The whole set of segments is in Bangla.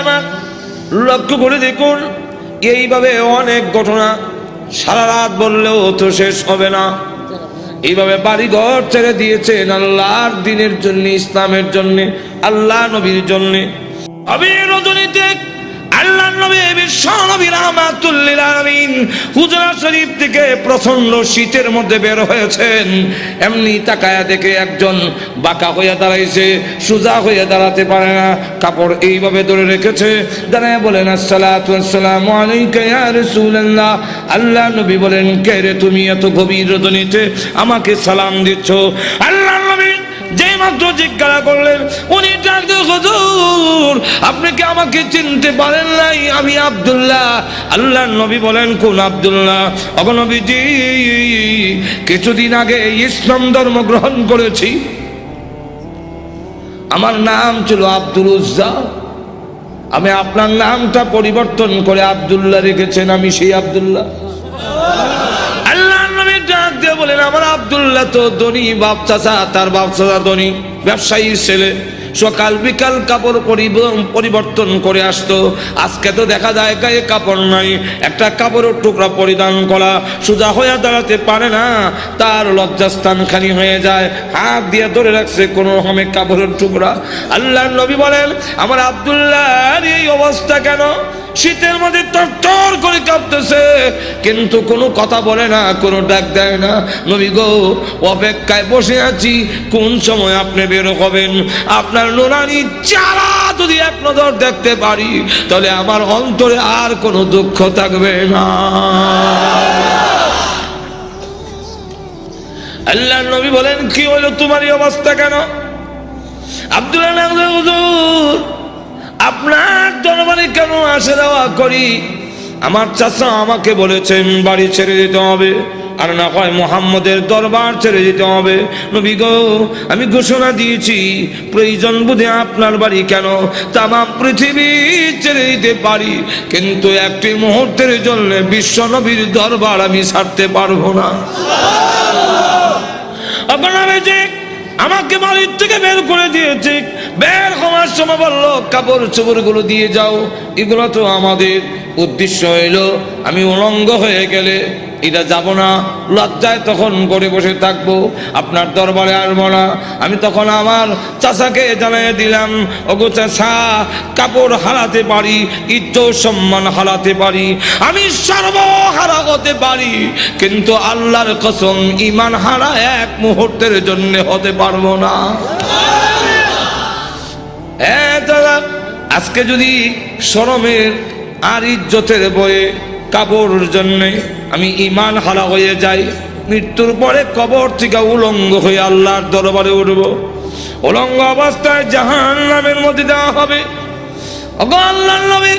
আমার লক্ষ্য করে দেখুন, এইভাবে অনেক ঘটনা সারা রাত বললেও তো শেষ হবে না। এইভাবে বাড়িঘর ছেড়ে দিয়েছেন আল্লাহর দিনের জন্য, ইসলামের জন্য, আল্লাহ নবীর জন্য। আমি রজনীতে আল্লাহ নবী আলামিন হুজরা শরীফ থেকে প্রচণ্ড শীতের মধ্যে বের হয়েছেন। এমনি তাকায়া দেখে একজন বাঁকা হয়ে দাঁড়াইছে, সোজা হয়ে দাঁড়াতে পারে না, কাপড় এইভাবে ধরে রেখেছে। দাঁড়ায় বলেন আসসালামু আলাইকা রাসূলুল্লাহ। আল্লাহ নবী বলেন, কে রে তুমি এত গভীর রজনীতে আমাকে সালাম দিচ্ছ? আল্লাহ নবী যে মাত্র জিজ্ঞাসা করলেন, উনি ডাকতে হুজুর আপনি কি আমাকে চিনতে পারেন নাই? আমি আব্দুল্লাহ। আল্লাহ নবী বলেন, কোন আব্দুল্লাহ? অগনবীজি কিছুদিন আগে ইসলাম ধর্ম গ্রহণ করেছি। আমার নাম ছিল আব্দুল উজ্জা। আমি আপনার নামটা পরিবর্তন করে আব্দুল্লাহ রেখেছেন, আমি সেই আব্দুল্লাহ। আল্লাহ দিয়ে বলেন, আমার আব্দুল্লাহ তো ধনী বাপ চাচা তার বাপ চাচা ধনী, ব্যবসায়ী ছেলে। সকাল বিকাল কাপড় পরিবর্তন করে আসতো। আজকে তো দেখা যায় গায়ে কাপড় নাই। একটা কাপড়ের টুকরা পরিধান করা সোজা হয়ে দাঁড়াতে পারে না। তার লজ্জাস্থান খালি হয়ে যায়। হাত দিয়ে ধরে রাখছে কোনো রকমের কাপড়ের টুকরা। আল্লাহ নবী বলেন, আমার আব্দুল্লাহর এই অবস্থা কেন? শীতের মধ্যে তর করে কাঁপতেছে। কিন্তু কোনো কথা বলে না, কোনো ডাক দেয় না। নবী গো, অপেক্ষায় বসে আছি। কোন সময় আপনি বের হবেন? আপনার নোনানি চারা যদি এক নজর দেখতে পারি, তাহলে আমার অন্তরে আর কোনো দুঃখ থাকবে না। আল্লাহ নবী বলেন, কি হলো তোমার এই অবস্থা কেন? আব্দুল্লাহ আপনার দরবারে কেন আসে দেওয়া করি? আমার চাচা আমাকে বলেছেন, বাড়ি ছেড়ে দিতে হবে। আর না হয় মোহাম্মদের দরবার ছেড়ে যেতে হবে। নবী গো, আমি ঘোষণা দিয়েছি, প্রয়োজন বুঝে আপনার বাড়ি কেন? তাম পৃথিবী ছেড়ে দিতে পারি, কিন্তু একটি মুহূর্তের জন্য বিশ্ব নবীর দরবার আমি ছাড়তে পারব না। যে, আমাকে বাড়ির থেকে বের করে দিয়েছে, বের হওয়ার সময় বলল কাপড় চোপড় দিয়ে যাও, এগুলো তো আমাদের। উদ্দেশ্য হইল, আমি উলঙ্গ হয়ে গেলে এটা যাব না। লজ্জায় তখন করে বসে থাকব, আপনার দরবারে আসব না। আমি তখন আমার চাচাকে জানিয়ে দিলাম, ওগো চাচা, কাপড় হারাতে পারি, ইজ্জত সম্মান হারাতে পারি, আমি সর্বহারা হতে পারি, কিন্তু আল্লাহর কসম ইমান হারা এক মুহূর্তের জন্য হতে পারব না। আজকে যদি শরমের আর ইজ্জতের বয়ে কাবর জন্যে আমি ইমান হারা হয়ে যাই। মৃত্যুর পরে কবর থেকে উলঙ্গ হয়ে আল্লাহর দরবারে উঠব। উলঙ্গ অবস্থায় জাহান নামের মধ্যে দেওয়া হবে। আল্লাহ নবী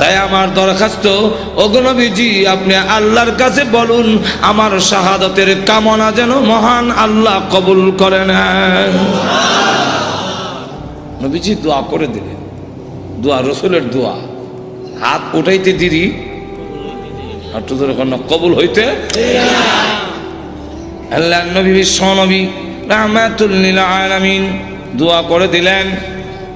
তাই আমার দরখাস্ত অগনবীজি আপনি আল্লাহর কাছে বলুন আমার শাহাদতের কামনা যেন মহান আল্লাহ কবুল করে নেন নবীজি দোয়া করে দিলেন দোয়া রসুলের দোয়া হাত উঠাইতে দিদি তো ধরে কবুল হইতে আল্লাহ নবী বিশ্ব নবী রাহমাতুল্লিল আলামিন দোয়া করে দিলেন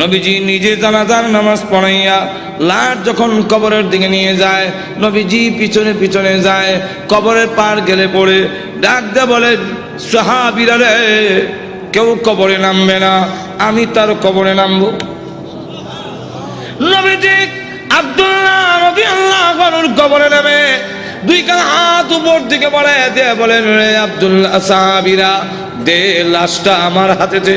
নবীজি নিজে জানাজার নামাজ পড়াইয়া লাট যখন কবরের দিকে নিয়ে যায়, নবীজি পিছনে পিছনে যায়, কবরের পার গেলে পড়ে, ডাক দে বলে, সাহাবিরা রে, কেউ কবরে নামবে না, আমি তার কবরে নামবো। নবীজি আব্দুল্লাহ নবী আল্লাহ কবরে নামে, দুই কান হাত উপর দিকে বলে দে বলেন, রে আব্দুল্লাহ সাহাবিরা, দে লাশটা আমার হাতে দে।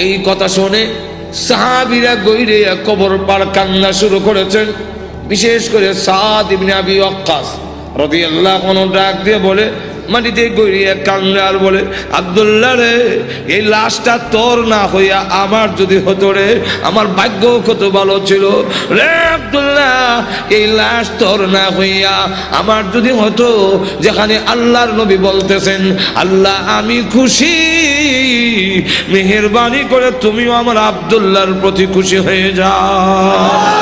এই কথা শুনে সাহাবিরা গৈরে কবর পার কান্না শুরু করেছেন। বিশেষ করে সাদ ইবনে আবি ওয়াক্কাস রাদিয়াল্লাহু আনহু ডাক দিয়ে বলে, মাটিতে গৈরিয়া কান্না আর বলে, আব্দুল্লাহ রে, এই লাশটা তোর না হইয়া আমার যদি হতো রে, আমার ভাগ্য কত ভালো ছিল। রে আব্দুল্লাহ, এই লাশ তোর না হইয়া আমার যদি হতো, যেখানে আল্লাহর নবী বলতেছেন, আল্লাহ আমি খুশি। মেহেরবানি করে তুমিও আমার আবদুল্লার প্রতি খুশি হয়ে যাও।